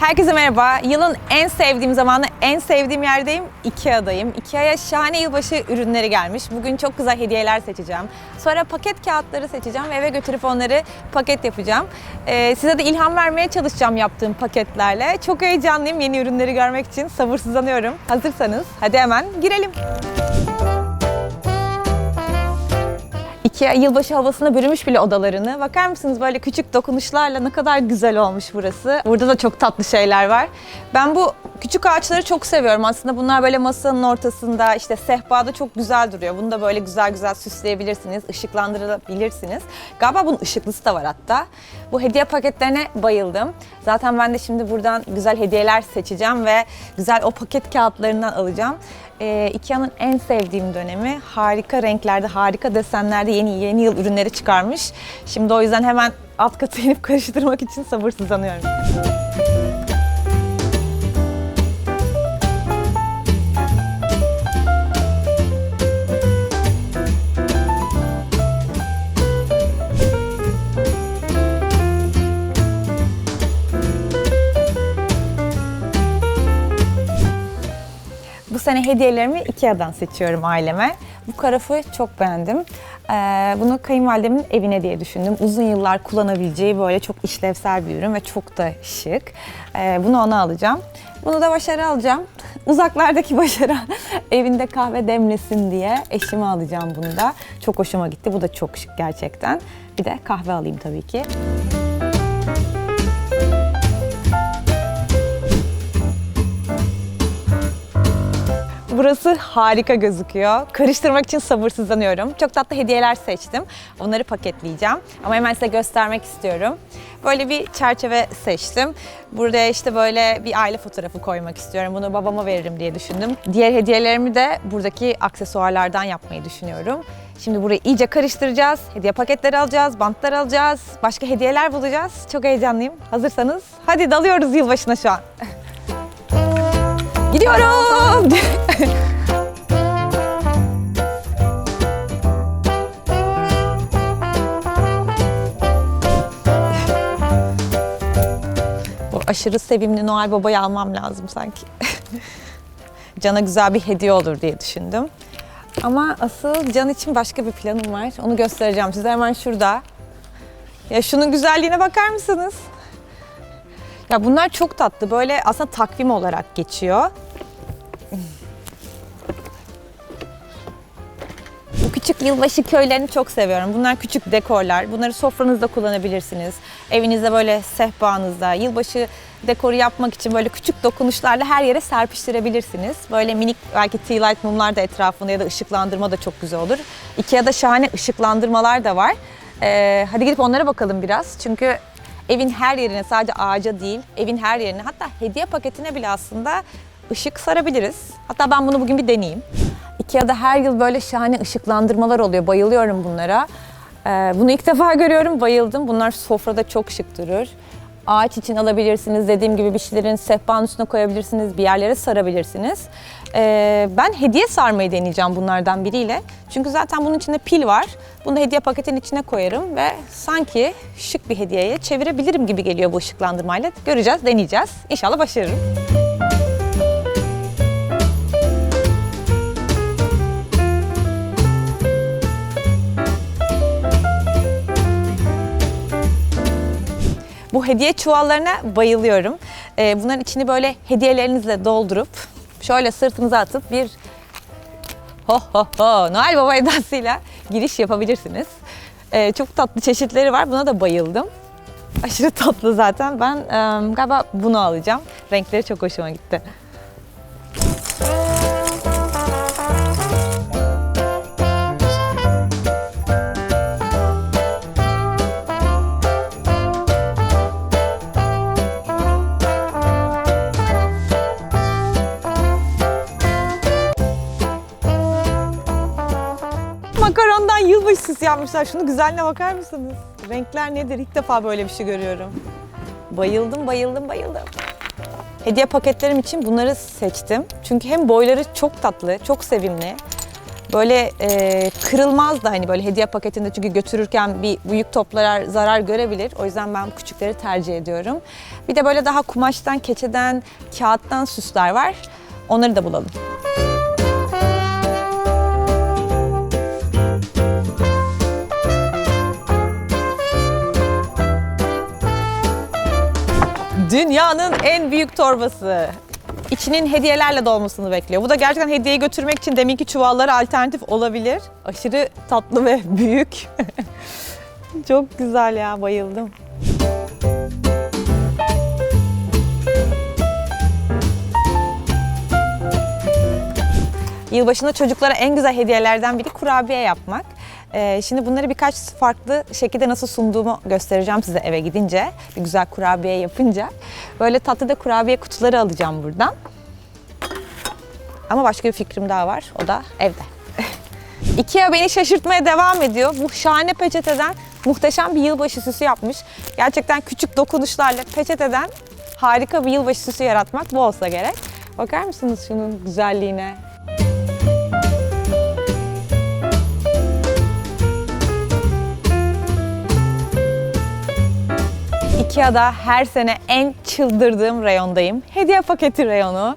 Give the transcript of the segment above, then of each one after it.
Herkese merhaba. Yılın en sevdiğim zamanı, en sevdiğim yerdeyim. Ikea'dayım. Ikea'ya şahane yılbaşı ürünleri gelmiş. Bugün çok güzel hediyeler seçeceğim. Sonra paket kağıtları seçeceğim ve eve götürüp onları paket yapacağım. Ee, size de ilham vermeye çalışacağım yaptığım paketlerle. Çok heyecanlıyım yeni ürünleri görmek için. Sabırsızlanıyorum. Hazırsanız hadi hemen girelim. Ikea yılbaşı havasına bürümüş bile odalarını. Bakar mısınız böyle küçük dokunuşlarla ne kadar güzel olmuş burası. Burada da çok tatlı şeyler var. Ben bu küçük ağaçları çok seviyorum. Aslında bunlar böyle masanın ortasında işte sehpada çok güzel duruyor. Bunu da böyle güzel güzel süsleyebilirsiniz, ışıklandırabilirsiniz. Galiba bunun ışıklısı da var hatta. Bu hediye paketlerine bayıldım. Zaten ben de şimdi buradan güzel hediyeler seçeceğim ve güzel o paket kağıtlarından alacağım. Ee, Ikea'nın en sevdiğim dönemi harika renklerde, harika desenlerde yeni yeni yıl ürünleri çıkarmış. Şimdi o yüzden hemen alt katı inip karıştırmak için sabırsızlanıyorum. Sene hediyelerimi Ikea'dan seçiyorum aileme. Bu karafı çok beğendim. Ee, bunu kayınvalidemin evine diye düşündüm. Uzun yıllar kullanabileceği böyle çok işlevsel bir ürün ve çok da şık. Ee, bunu ona alacağım. Bunu da başarı alacağım. Uzaklardaki başarı evinde kahve demlesin diye eşime alacağım bunu da. Çok hoşuma gitti. Bu da çok şık gerçekten. Bir de kahve alayım tabii ki. Burası harika gözüküyor. Karıştırmak için sabırsızlanıyorum. Çok tatlı hediyeler seçtim. Onları paketleyeceğim. Ama hemen size göstermek istiyorum. Böyle bir çerçeve seçtim. Buraya işte böyle bir aile fotoğrafı koymak istiyorum. Bunu babama veririm diye düşündüm. Diğer hediyelerimi de buradaki aksesuarlardan yapmayı düşünüyorum. Şimdi burayı iyice karıştıracağız. Hediye paketleri alacağız, bantlar alacağız. Başka hediyeler bulacağız. Çok heyecanlıyım. Hazırsanız hadi dalıyoruz yılbaşına şu an. Gidiyorum. Aşırı sevimli Noel Baba'yı almam lazım sanki. Can'a güzel bir hediye olur diye düşündüm. Ama asıl Can için başka bir planım var. Onu göstereceğim size hemen şurada. Ya şunun güzelliğine bakar mısınız? Ya bunlar çok tatlı. Böyle aslında takvim olarak geçiyor. Küçük yılbaşı köylerini çok seviyorum. Bunlar küçük dekorlar. Bunları sofranızda kullanabilirsiniz. Evinizde böyle sehpanızda yılbaşı dekoru yapmak için böyle küçük dokunuşlarla her yere serpiştirebilirsiniz. Böyle minik belki tea light mumlar da etrafında ya da ışıklandırma da çok güzel olur. Ikea'da şahane ışıklandırmalar da var. Ee, hadi gidip onlara bakalım biraz. Çünkü evin her yerine sadece ağaca değil, evin her yerine hatta hediye paketine bile aslında ışık sarabiliriz. Hatta ben bunu bugün bir deneyeyim. Ikea'da her yıl böyle şahane ışıklandırmalar oluyor. Bayılıyorum bunlara. Ee, bunu ilk defa görüyorum, bayıldım. Bunlar sofrada çok şık durur. Ağaç için alabilirsiniz. Dediğim gibi bir şeylerin sehpanın üstüne koyabilirsiniz. Bir yerlere sarabilirsiniz. Ee, ben hediye sarmayı deneyeceğim bunlardan biriyle. Çünkü zaten bunun içinde pil var. Bunu da hediye paketinin içine koyarım ve sanki şık bir hediyeye çevirebilirim gibi geliyor bu ışıklandırmayla. Göreceğiz, deneyeceğiz. İnşallah başarırım. Bu hediye çuvallarına bayılıyorum. Ee, bunların içini böyle hediyelerinizle doldurup şöyle sırtınıza atıp bir ho ho ho Noel Baba edasıyla giriş yapabilirsiniz. Ee, çok tatlı çeşitleri var. Buna da bayıldım. Aşırı tatlı zaten. Ben e, galiba bunu alacağım. Renkleri çok hoşuma gitti. Makarondan yılbaşı süsü yapmışlar. Şunu güzelliğine bakar mısınız? Renkler nedir? İlk defa böyle bir şey görüyorum. Bayıldım, bayıldım, bayıldım. Hediye paketlerim için bunları seçtim. Çünkü hem boyları çok tatlı, çok sevimli. Böyle e, kırılmaz da hani böyle hediye paketinde çünkü götürürken bir büyük toplara zarar görebilir. O yüzden ben küçükleri tercih ediyorum. Bir de böyle daha kumaştan, keçeden, kağıttan süsler var. Onları da bulalım. Dünyanın en büyük torbası. İçinin hediyelerle dolmasını bekliyor. Bu da gerçekten hediyeyi götürmek için deminki çuvallara alternatif olabilir. Aşırı tatlı ve büyük. Çok güzel ya, bayıldım. Yılbaşında çocuklara en güzel hediyelerden biri kurabiye yapmak. Ee, şimdi bunları birkaç farklı şekilde nasıl sunduğumu göstereceğim size eve gidince. Bir güzel kurabiye yapınca. Böyle tatlı da kurabiye kutuları alacağım buradan. Ama başka bir fikrim daha var. O da evde. Ikea beni şaşırtmaya devam ediyor. Bu şahane peçeteden muhteşem bir yılbaşı süsü yapmış. Gerçekten küçük dokunuşlarla peçeteden harika bir yılbaşı süsü yaratmak bu olsa gerek. Bakar mısınız şunun güzelliğine? Ikea'da her sene en çıldırdığım reyondayım. Hediye paketi reyonu.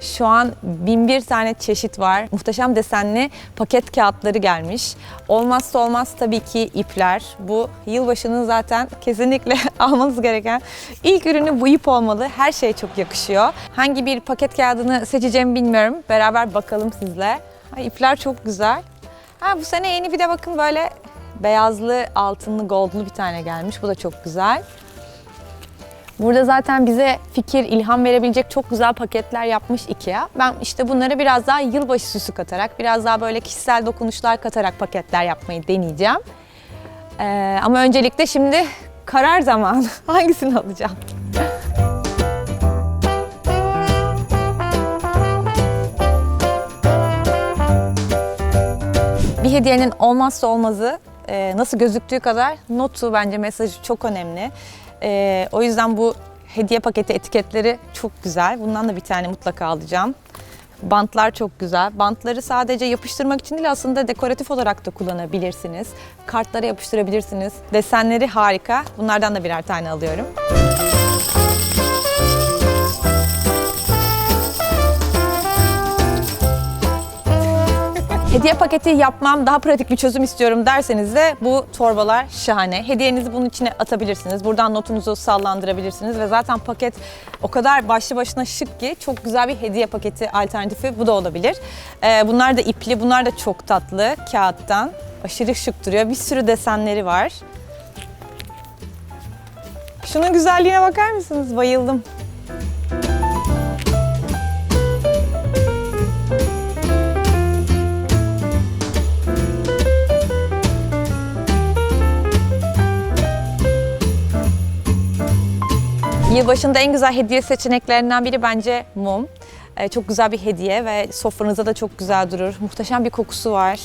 Şu an bin tane çeşit var. Muhteşem desenli paket kağıtları gelmiş. Olmazsa olmaz tabii ki ipler. Bu yılbaşının zaten kesinlikle almanız gereken ilk ürünü bu ip olmalı. Her şey çok yakışıyor. Hangi bir paket kağıdını seçeceğimi bilmiyorum. Beraber bakalım sizle. Ha, ipler çok güzel. Ha, bu sene yeni bir de bakın böyle beyazlı, altınlı, goldlu bir tane gelmiş. Bu da çok güzel. Burada zaten bize fikir, ilham verebilecek çok güzel paketler yapmış IKEA. Ben işte bunlara biraz daha yılbaşı süsü katarak, biraz daha böyle kişisel dokunuşlar katarak paketler yapmayı deneyeceğim. Ee, ama öncelikle şimdi karar zamanı. Hangisini alacağım? Bir hediyenin olmazsa olmazı e, nasıl gözüktüğü kadar notu bence mesajı çok önemli. E, o yüzden bu hediye paketi etiketleri çok güzel. Bundan da bir tane mutlaka alacağım. Bantlar çok güzel. Bantları sadece yapıştırmak için değil aslında dekoratif olarak da kullanabilirsiniz. Kartlara yapıştırabilirsiniz. Desenleri harika. Bunlardan da birer tane alıyorum. Hediye paketi yapmam, daha pratik bir çözüm istiyorum derseniz de bu torbalar şahane. Hediyenizi bunun içine atabilirsiniz. Buradan notunuzu sallandırabilirsiniz ve zaten paket o kadar başlı başına şık ki çok güzel bir hediye paketi alternatifi bu da olabilir. Ee, bunlar da ipli, bunlar da çok tatlı kağıttan. Aşırı şık duruyor. Bir sürü desenleri var. Şunun güzelliğine bakar mısınız? Bayıldım. Yılbaşında en güzel hediye seçeneklerinden biri bence mum. Ee, çok güzel bir hediye ve sofranızda da çok güzel durur. Muhteşem bir kokusu var.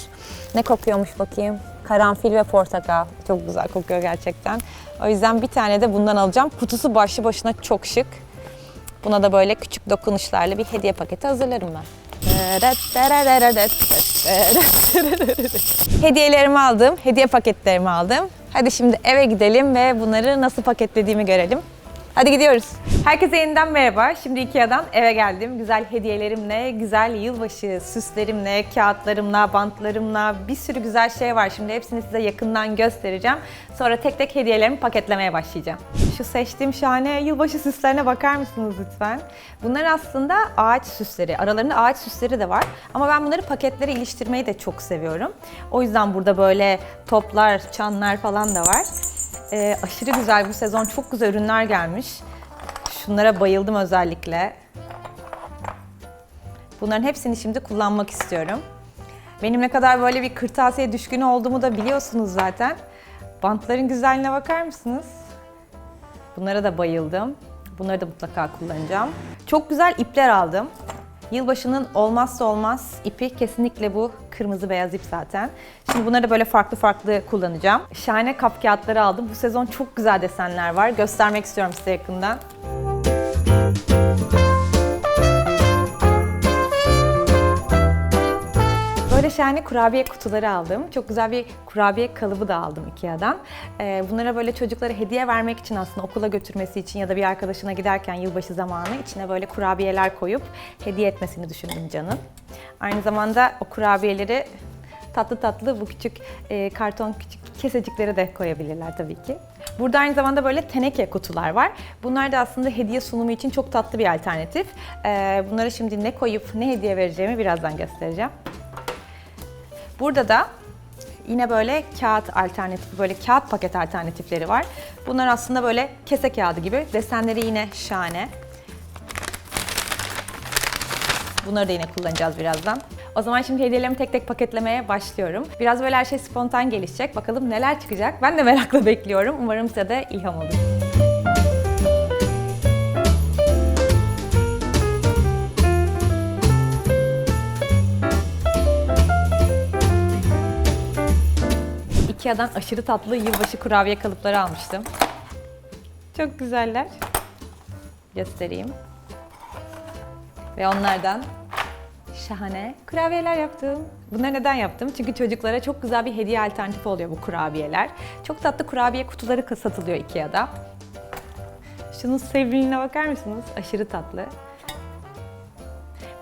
Ne kokuyormuş bakayım? Karanfil ve portakal. Çok güzel kokuyor gerçekten. O yüzden bir tane de bundan alacağım. Kutusu başlı başına çok şık. Buna da böyle küçük dokunuşlarla bir hediye paketi hazırlarım ben. Hediyelerimi aldım, hediye paketlerimi aldım. Hadi şimdi eve gidelim ve bunları nasıl paketlediğimi görelim. Hadi gidiyoruz. Herkese yeniden merhaba. Şimdi Ikea'dan eve geldim. Güzel hediyelerimle, güzel yılbaşı süslerimle, kağıtlarımla, bantlarımla bir sürü güzel şey var. Şimdi hepsini size yakından göstereceğim. Sonra tek tek hediyelerimi paketlemeye başlayacağım. Şu seçtiğim şahane yılbaşı süslerine bakar mısınız lütfen? Bunlar aslında ağaç süsleri. Aralarında ağaç süsleri de var. Ama ben bunları paketlere iliştirmeyi de çok seviyorum. O yüzden burada böyle toplar, çanlar falan da var. Ee, aşırı güzel bu sezon çok güzel ürünler gelmiş. Şunlara bayıldım özellikle. Bunların hepsini şimdi kullanmak istiyorum. Benim ne kadar böyle bir kırtasiye düşkünü olduğumu da biliyorsunuz zaten. Bantların güzelliğine bakar mısınız? Bunlara da bayıldım. Bunları da mutlaka kullanacağım. Çok güzel ipler aldım. Yılbaşının olmazsa olmaz ipi kesinlikle bu kırmızı beyaz ip zaten. Şimdi bunları böyle farklı farklı kullanacağım. Şahane kap kağıtları aldım. Bu sezon çok güzel desenler var. Göstermek istiyorum size yakından. Böyle şahane kurabiye kutuları aldım. Çok güzel bir kurabiye kalıbı da aldım Ikea'dan. Ee, bunlara böyle çocuklara hediye vermek için aslında okula götürmesi için ya da bir arkadaşına giderken yılbaşı zamanı içine böyle kurabiyeler koyup hediye etmesini düşündüm Can'ın. Aynı zamanda o kurabiyeleri tatlı tatlı bu küçük e, karton küçük keseciklere de koyabilirler tabii ki. Burada aynı zamanda böyle teneke kutular var. Bunlar da aslında hediye sunumu için çok tatlı bir alternatif. Ee, bunlara şimdi ne koyup ne hediye vereceğimi birazdan göstereceğim. Burada da yine böyle kağıt alternatifi, böyle kağıt paket alternatifleri var. Bunlar aslında böyle kese kağıdı gibi. Desenleri yine şahane. Bunları da yine kullanacağız birazdan. O zaman şimdi hediyelerimi tek tek paketlemeye başlıyorum. Biraz böyle her şey spontan gelişecek. Bakalım neler çıkacak. Ben de merakla bekliyorum. Umarım size de ilham olur. Ikea'dan aşırı tatlı yılbaşı kurabiye kalıpları almıştım. Çok güzeller. Göstereyim. Ve onlardan şahane kurabiyeler yaptım. Bunları neden yaptım? Çünkü çocuklara çok güzel bir hediye alternatifi oluyor bu kurabiyeler. Çok tatlı kurabiye kutuları satılıyor Ikea'da. Şunun sevimliliğine bakar mısınız? Aşırı tatlı.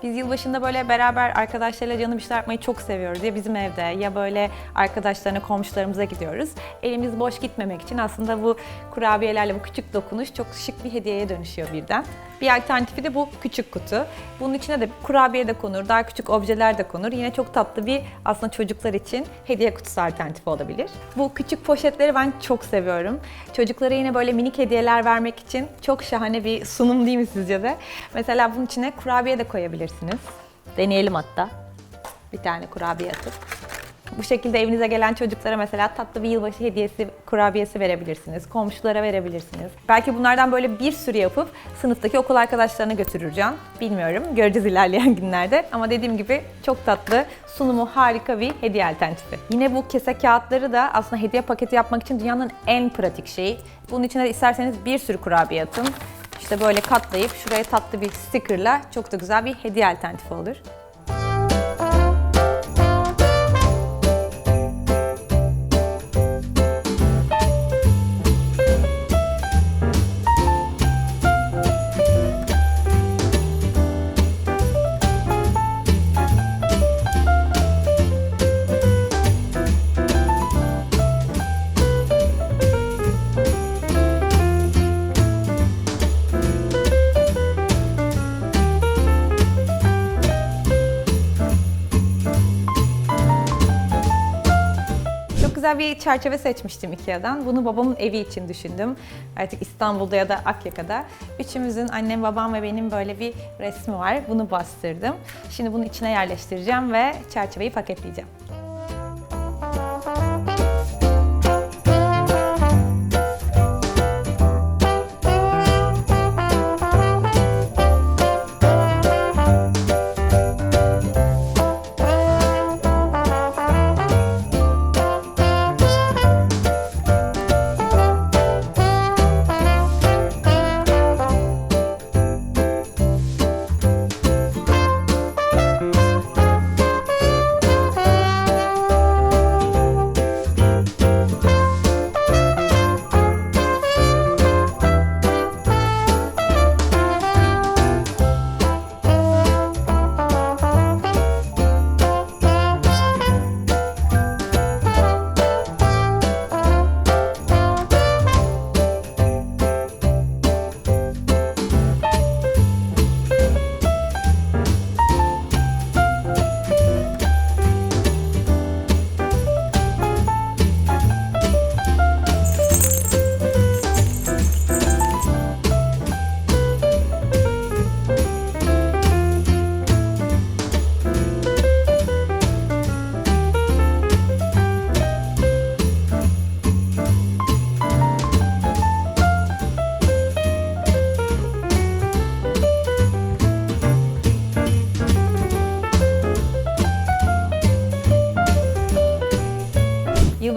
Biz yılbaşında böyle beraber arkadaşlarla canım işler yapmayı çok seviyoruz. Ya bizim evde ya böyle arkadaşlarına, komşularımıza gidiyoruz. Elimiz boş gitmemek için aslında bu kurabiyelerle bu küçük dokunuş çok şık bir hediyeye dönüşüyor birden. Bir alternatifi de bu küçük kutu. Bunun içine de kurabiye de konur, daha küçük objeler de konur. Yine çok tatlı bir aslında çocuklar için hediye kutusu alternatifi olabilir. Bu küçük poşetleri ben çok seviyorum. Çocuklara yine böyle minik hediyeler vermek için çok şahane bir sunum değil mi sizce de? Mesela bunun içine kurabiye de koyabilirsiniz. Deneyelim hatta. Bir tane kurabiye atıp. Bu şekilde evinize gelen çocuklara mesela tatlı bir yılbaşı hediyesi, kurabiyesi verebilirsiniz. Komşulara verebilirsiniz. Belki bunlardan böyle bir sürü yapıp sınıftaki okul arkadaşlarına götürür. Bilmiyorum. Göreceğiz ilerleyen günlerde. Ama dediğim gibi çok tatlı, sunumu harika bir hediye alternatifi. Yine bu kese kağıtları da aslında hediye paketi yapmak için dünyanın en pratik şeyi. Bunun içine de isterseniz bir sürü kurabiye atın. İşte böyle katlayıp şuraya tatlı bir stickerla çok da güzel bir hediye alternatifi olur. Bir çerçeve seçmiştim Ikea'dan. Bunu babamın evi için düşündüm. Artık İstanbul'da ya da Akyaka'da. Üçümüzün, annem, babam ve benim böyle bir resmi var. Bunu bastırdım. Şimdi bunu içine yerleştireceğim ve çerçeveyi paketleyeceğim.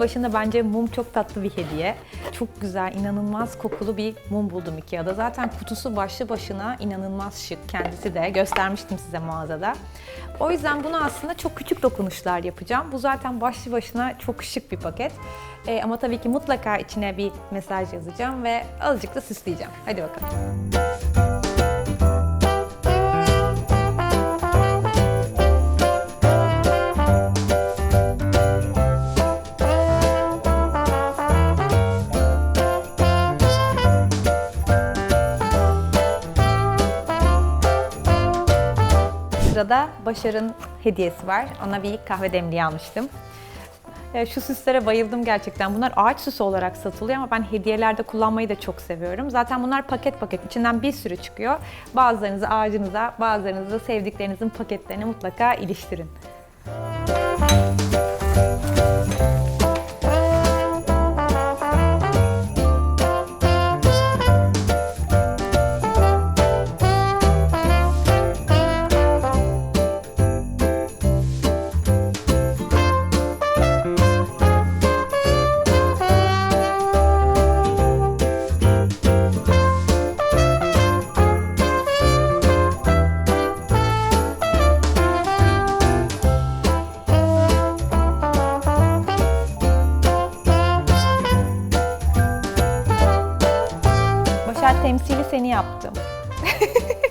Yılbaşında bence mum çok tatlı bir hediye. Çok güzel, inanılmaz kokulu bir mum buldum Ikea'da. Zaten kutusu başlı başına inanılmaz şık. Kendisi de göstermiştim size mağazada. O yüzden bunu aslında çok küçük dokunuşlar yapacağım. Bu zaten başlı başına çok şık bir paket. Ee, ama tabii ki mutlaka içine bir mesaj yazacağım ve azıcık da süsleyeceğim. Hadi bakalım. Sırada Başar'ın hediyesi var. Ona bir kahve demliği almıştım. Şu süslere bayıldım gerçekten. Bunlar ağaç süsü olarak satılıyor ama ben hediyelerde kullanmayı da çok seviyorum. Zaten bunlar paket paket. İçinden bir sürü çıkıyor. Bazılarınızı ağacınıza, bazılarınızı sevdiklerinizin paketlerine mutlaka iliştirin. Başar temsili seni yaptım.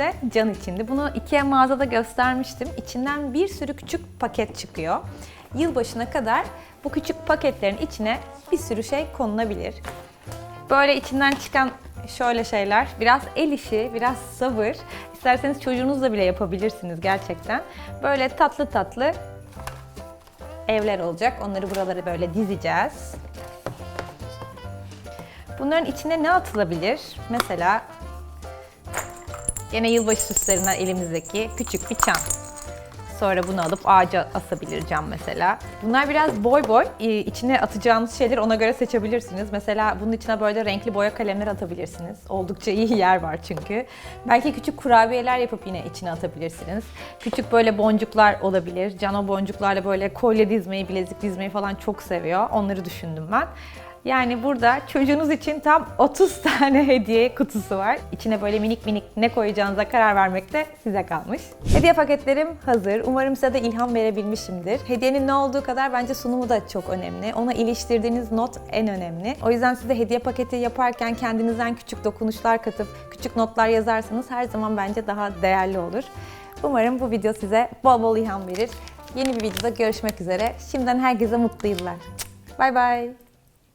de Can içindi. Bunu Ikea mağazada göstermiştim. İçinden bir sürü küçük paket çıkıyor. Yılbaşına kadar bu küçük paketlerin içine bir sürü şey konulabilir. Böyle içinden çıkan şöyle şeyler, biraz el işi, biraz sabır. İsterseniz çocuğunuzla bile yapabilirsiniz gerçekten. Böyle tatlı tatlı evler olacak. Onları buralara böyle dizeceğiz. Bunların içine ne atılabilir? Mesela Yine yılbaşı süslerinden elimizdeki küçük bir çan. Sonra bunu alıp ağaca asabilir cam mesela. Bunlar biraz boy boy. Ee, İçine atacağınız şeyleri ona göre seçebilirsiniz. Mesela bunun içine böyle renkli boya kalemler atabilirsiniz. Oldukça iyi yer var çünkü. Belki küçük kurabiyeler yapıp yine içine atabilirsiniz. Küçük böyle boncuklar olabilir. Can o boncuklarla böyle kolye dizmeyi, bilezik dizmeyi falan çok seviyor. Onları düşündüm ben. Yani burada çocuğunuz için tam 30 tane hediye kutusu var. İçine böyle minik minik ne koyacağınıza karar vermek de size kalmış. Hediye paketlerim hazır. Umarım size de ilham verebilmişimdir. Hediyenin ne olduğu kadar bence sunumu da çok önemli. Ona iliştirdiğiniz not en önemli. O yüzden size hediye paketi yaparken kendinizden küçük dokunuşlar katıp küçük notlar yazarsanız her zaman bence daha değerli olur. Umarım bu video size bol bol ilham verir. Yeni bir videoda görüşmek üzere. Şimdiden herkese mutlu yıllar. Bay bay.